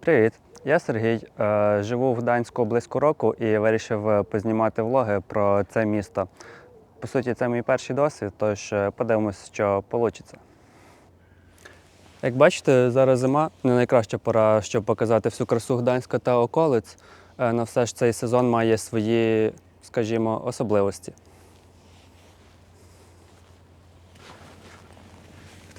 Привіт, я Сергій. Е, Живу в Гданську близько року і вирішив е, познімати влоги про це місто. По суті, це мій перший досвід, тож е, подивимось, що вийде. Як бачите, зараз зима не найкраща пора, щоб показати всю красу Гданська та околиць. На все ж цей сезон має свої, скажімо, особливості.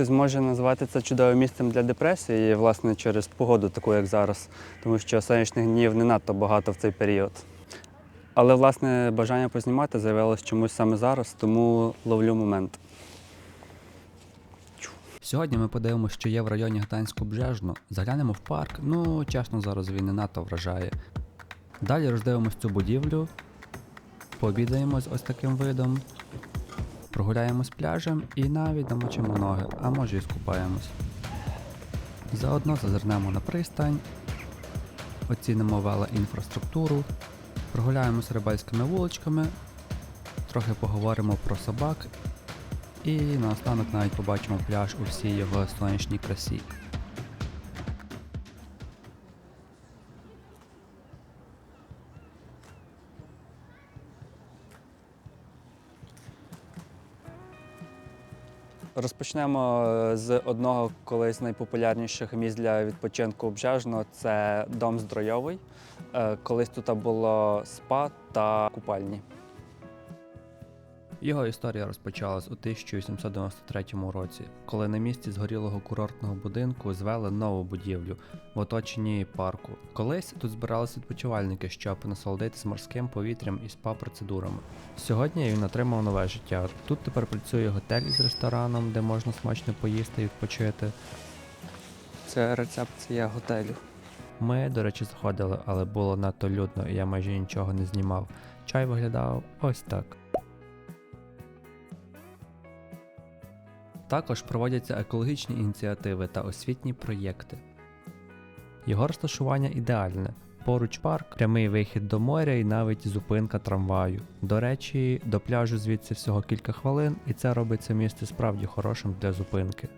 Хтось може назвати це чудовим місцем для депресії, власне, через погоду, таку як зараз, тому що сонячних днів не надто багато в цей період. Але власне бажання познімати з'явилось чомусь саме зараз, тому ловлю момент. Сьогодні ми подивимося, що є в районі Гданську-Бжежно. Заглянемо в парк. Ну, чесно, зараз він не надто вражає. Далі роздивимось цю будівлю, пообідаємо ось таким видом, прогуляємось пляжем і навіть намочимо ноги, а може і скупаємось. Заодно зазирнемо на пристань, оцінимо велоінфраструктуру, прогуляємось рибальськими вуличками, трохи поговоримо про собак і наостанок навіть побачимо пляж у всій його сонячній красі. Розпочнемо е, з одного колись найпопулярніших місць для відпочинку обжежно. – це дом Здройовий. Е, Колись тут було спа та купальні. Його історія розпочалась у 1893 році, коли на місці згорілого курортного будинку звели нову будівлю в оточенні парку. Колись тут збирались відпочивальники, щоб насолодитись морським повітрям і спа-процедурами. Сьогодні він отримав нове життя. Тут тепер працює готель із рестораном, де можна смачно поїсти і відпочити. Це рецепція готелю. Ми, до речі, заходили, але було надто людно, і я майже нічого не знімав. Чай виглядав ось так. Також проводяться екологічні ініціативи та освітні проєкти. Його розташування ідеальне. Поруч парк, прямий вихід до моря і навіть зупинка трамваю. До речі, до пляжу звідси всього кілька хвилин, і це робить це місце справді хорошим для зупинки.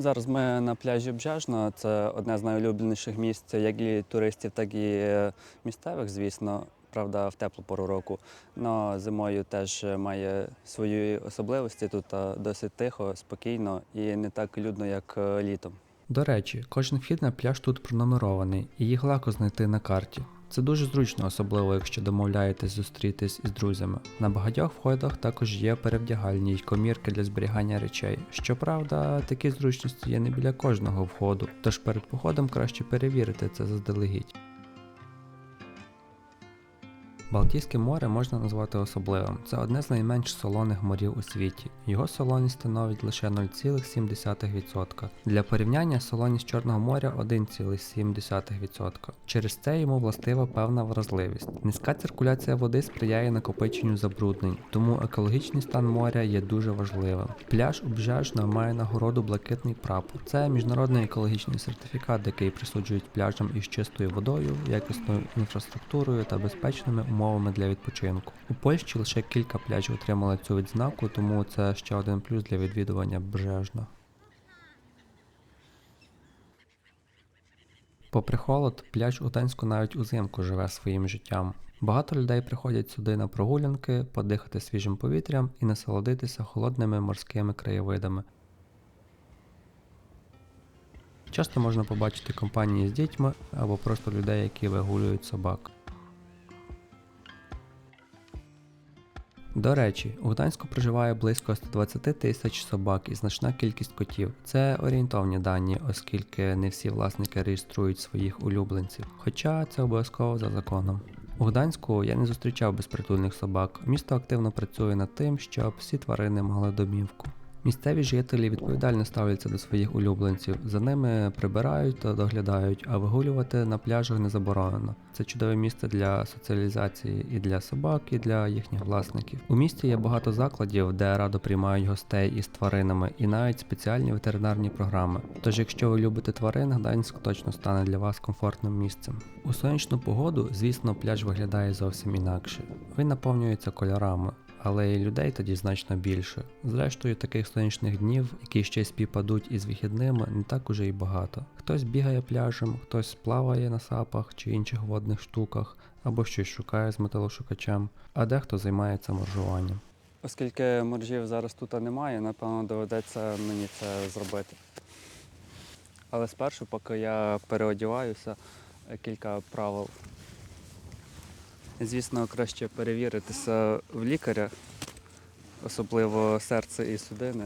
Зараз ми на пляжі Бжежно. Це одне з найулюбленіших місць як і туристів, так і е, місцевих, звісно. Правда, в теплу пору року. Но зимою теж має свої особливості. Тут е, досить тихо, спокійно і не так людно, як е, літом. До речі, кожен вхід на пляж тут пронумерований, і їх легко знайти на карті. Це дуже зручно, особливо якщо домовляєтесь зустрітись із друзями. На багатьох входах також є перевдягальні й комірки для зберігання речей. Щоправда, такі зручності є не біля кожного входу, тож перед походом краще перевірити це заздалегідь. Балтійське море можна назвати особливим. Це одне з найменш солоних морів у світі. Його солоність становить лише 0,7%. Для порівняння солоність Чорного моря 1,7%. Через це йому властива певна вразливість. Низька циркуляція води сприяє накопиченню забруднень, тому екологічний стан моря є дуже важливим. Пляж Убжежно має нагороду блакитний прапор. Це міжнародний екологічний сертифікат, який присуджують пляжам із чистою водою, якісною інфраструктурою та безпечними умовами для відпочинку. У Польщі лише кілька пляжів отримали цю відзнаку, тому це ще один плюс для відвідування Бжежно. Попри холод, пляж у Гданську навіть узимку живе своїм життям. Багато людей приходять сюди на прогулянки, подихати свіжим повітрям і насолодитися холодними морськими краєвидами. Часто можна побачити компанії з дітьми або просто людей, які вигулюють собак. До речі, у Гданську проживає близько 120 тисяч собак і значна кількість котів. Це орієнтовні дані, оскільки не всі власники реєструють своїх улюбленців, хоча це обов'язково за законом. У Гданську я не зустрічав безпритульних собак. Місто активно працює над тим, щоб всі тварини мали домівку. Місцеві жителі відповідально ставляться до своїх улюбленців. За ними прибирають та доглядають, а вигулювати на пляжах не заборонено. Це чудове місце для соціалізації і для собак, і для їхніх власників. У місті є багато закладів, де радо приймають гостей із тваринами, і навіть спеціальні ветеринарні програми. Тож, якщо ви любите тварин, Гданськ точно стане для вас комфортним місцем. У сонячну погоду, звісно, пляж виглядає зовсім інакше. Він наповнюється кольорами але і людей тоді значно більше. Зрештою, таких сонячних днів, які ще співпадуть із вихідними, не так уже і багато. Хтось бігає пляжем, хтось плаває на сапах чи інших водних штуках, або щось шукає з металошукачем, а дехто займається моржуванням. Оскільки моржів зараз тут немає, напевно, доведеться мені це зробити. Але спершу, поки я переодіваюся, кілька правил. Звісно, краще перевіритися в лікаря, особливо серце і судини,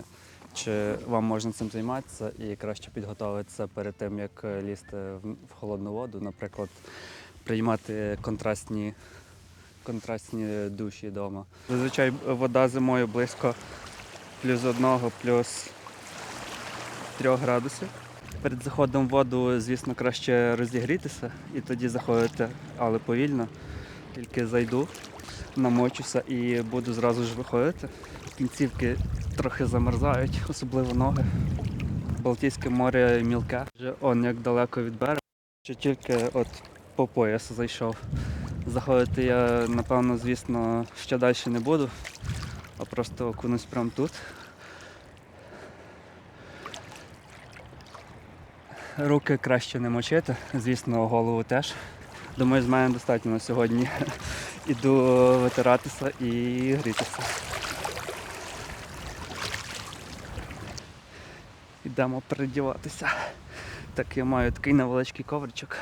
чи вам можна цим займатися і краще підготуватися перед тим, як е, лізти в холодну воду, наприклад, приймати контрастні, контрастні душі вдома. Зазвичай вода зимою близько плюс одного, плюс трьох градусів. Перед заходом в воду, звісно, краще розігрітися і тоді заходити, але повільно. Тільки зайду, намочуся і буду зразу ж виходити. Кінцівки трохи замерзають, особливо ноги. Балтійське море мілке. Вже он як далеко від берега. Ще тільки от по пояс зайшов. Заходити я, напевно, звісно, ще далі не буду, а просто окунусь прямо тут. Руки краще не мочити, звісно, голову теж. Думаю, з мене достатньо на сьогодні. Іду витиратися і грітися. Йдемо передіватися. Так, я маю такий невеличкий ковричок.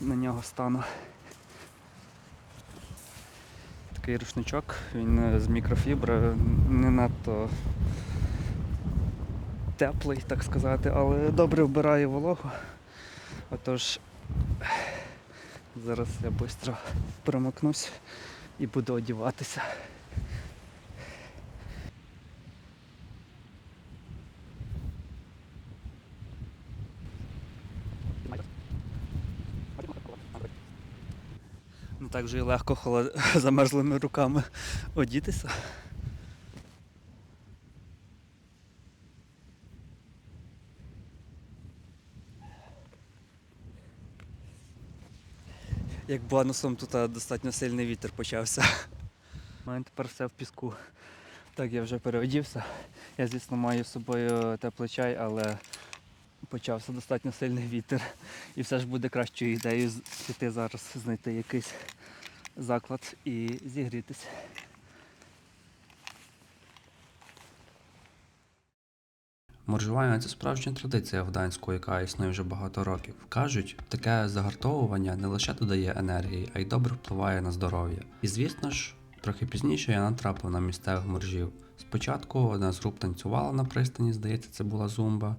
На нього стану. Такий рушничок, він е, з мікрофібри, не надто теплий, так сказати, але добре вбирає вологу. Отож, зараз я швидко промокнусь і буду одіватися. Не так же і легко холод... замерзлими руками одітися. Як бонусом тут достатньо сильний вітер почався. У мене тепер все в піску. Так, я вже переодівся. Я, звісно, маю з собою теплий чай, але почався достатньо сильний вітер. І все ж буде кращою ідеєю піти зараз, знайти якийсь заклад і зігрітися. Моржування це справжня традиція в Гданську, яка існує вже багато років. Кажуть, таке загартовування не лише додає енергії, а й добре впливає на здоров'я. І звісно ж, трохи пізніше я натрапив на місцевих моржів. Спочатку одна з груп танцювала на пристані, здається, це була зумба.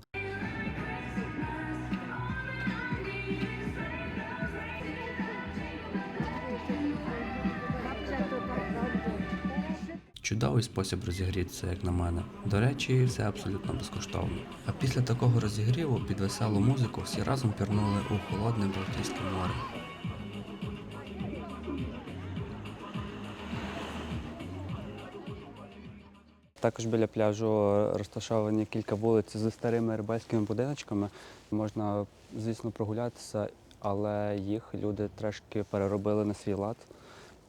Чудовий спосіб розігрітися, як на мене. До речі, все абсолютно безкоштовно. А після такого розігріву під веселу музику всі разом пірнули у холодне Балтійське море. Також біля пляжу розташовані кілька вулиць зі старими рибальськими будиночками. Можна, звісно, прогулятися, але їх люди трошки переробили на свій лад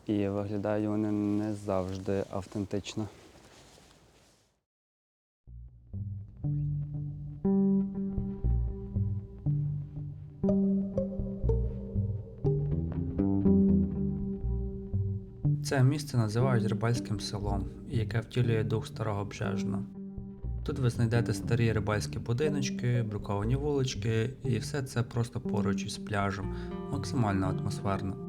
і виглядають вони не завжди автентично. Це місце називають рибальським селом, яке втілює дух старого Бжежна. Тут ви знайдете старі рибальські будиночки, бруковані вулички, і все це просто поруч із пляжем, максимально атмосферно.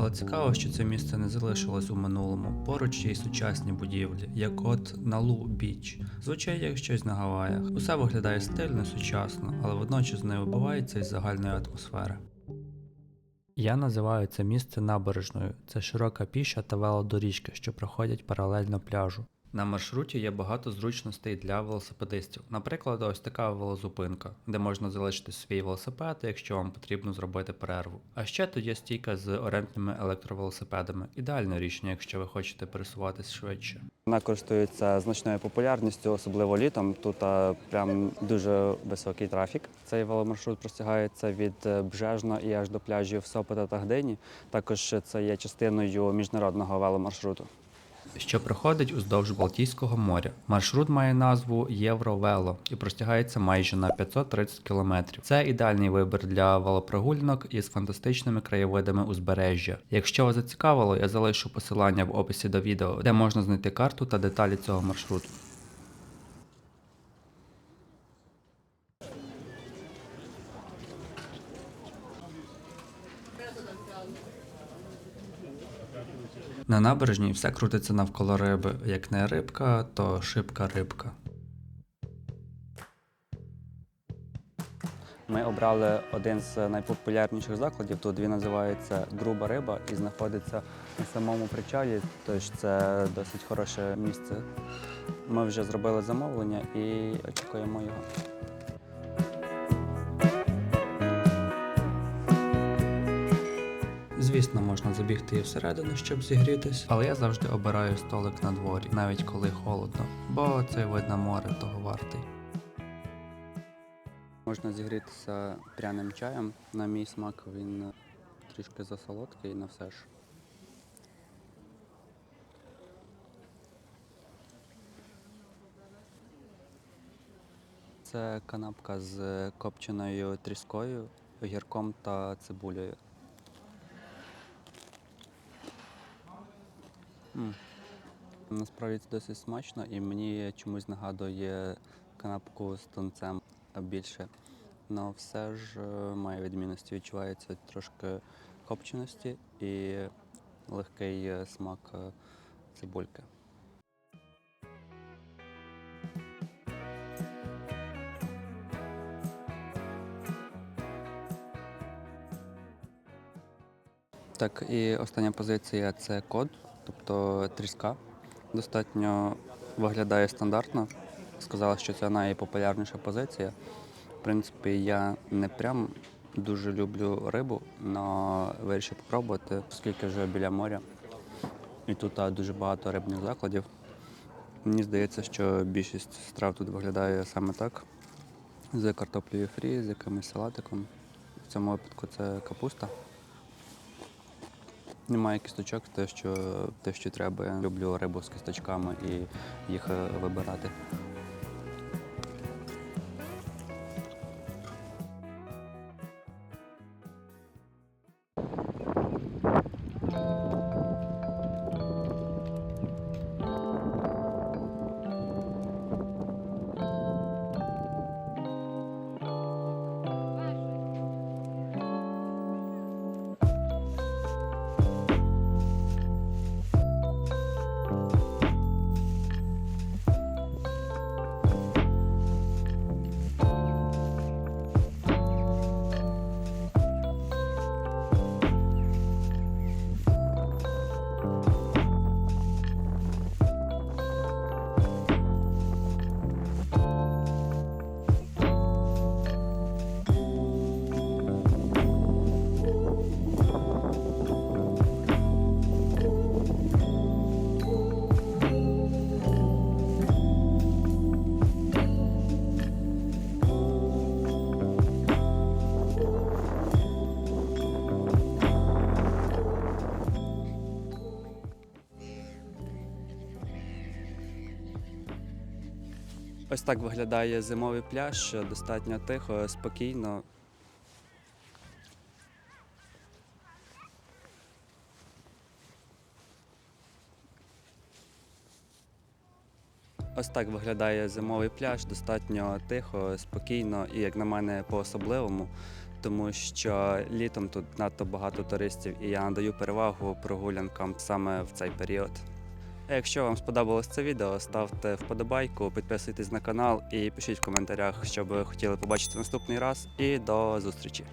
Але цікаво, що це місце не залишилось у минулому. Поруч є й сучасні будівлі, як от Налу Біч. Звучить як щось на Гаваях. Усе виглядає стильно, сучасно, але водночас не вибивається із загальної атмосфери. Я називаю це місце набережною. Це широка піша та велодоріжка, що проходять паралельно пляжу. На маршруті є багато зручностей для велосипедистів. Наприклад, ось така велозупинка, де можна залишити свій велосипед, якщо вам потрібно зробити перерву. А ще тут є стійка з орендними електровелосипедами. Ідеальне рішення, якщо ви хочете пересуватись швидше. Вона користується значною популярністю, особливо літом. Тут прям дуже високий трафік. Цей веломаршрут простягається від е, Бжежна і аж до пляжів Сопота та Гдині. Також це є частиною міжнародного веломаршруту. Що проходить уздовж Балтійського моря. Маршрут має назву Євровело і простягається майже на 530 кілометрів. Це ідеальний вибір для велопрогулянок із фантастичними краєвидами узбережжя. Якщо вас зацікавило, я залишу посилання в описі до відео, де можна знайти карту та деталі цього маршруту. На набережній все крутиться навколо риби. Як не рибка, то шибка рибка. Ми обрали один з найпопулярніших закладів. Тут він називається Груба риба і знаходиться на самому причалі. Тож це досить хороше місце. Ми вже зробили замовлення і очікуємо його. Звісно, можна забігти і всередину, щоб зігрітись, але я завжди обираю столик на дворі, навіть коли холодно, бо цей вид на море того вартий. Можна зігрітися пряним чаєм. На мій смак він трішки засолодкий на все ж. Це канапка з копченою тріскою, огірком та цибулею. М. Насправді це досить смачно і мені чомусь нагадує канапку з тунцем більше. Але все ж е, має відмінності. Відчувається трошки копченості і легкий е, смак е, цибульки. Так, і остання позиція це код, тобто тріска. Достатньо виглядає стандартно. Сказала, що це найпопулярніша позиція. В принципі, я не прям дуже люблю рибу, але вирішив спробувати, оскільки вже біля моря. І тут дуже багато рибних закладів. Мені здається, що більшість страв тут виглядає саме так. З картоплею фрі, з якимось салатиком. В цьому випадку це капуста. Немає кісточок, те, що, те, що треба. Люблю рибу з кісточками і їх е, вибирати. Так виглядає зимовий пляж, достатньо тихо, спокійно. Ось так виглядає зимовий пляж, достатньо тихо, спокійно і, як на мене, по-особливому, тому що літом тут надто багато туристів, і я надаю перевагу прогулянкам саме в цей період. А Якщо вам сподобалось це відео, ставте вподобайку, підписуйтесь на канал і пишіть в коментарях, що ви хотіли побачити наступний раз. І до зустрічі!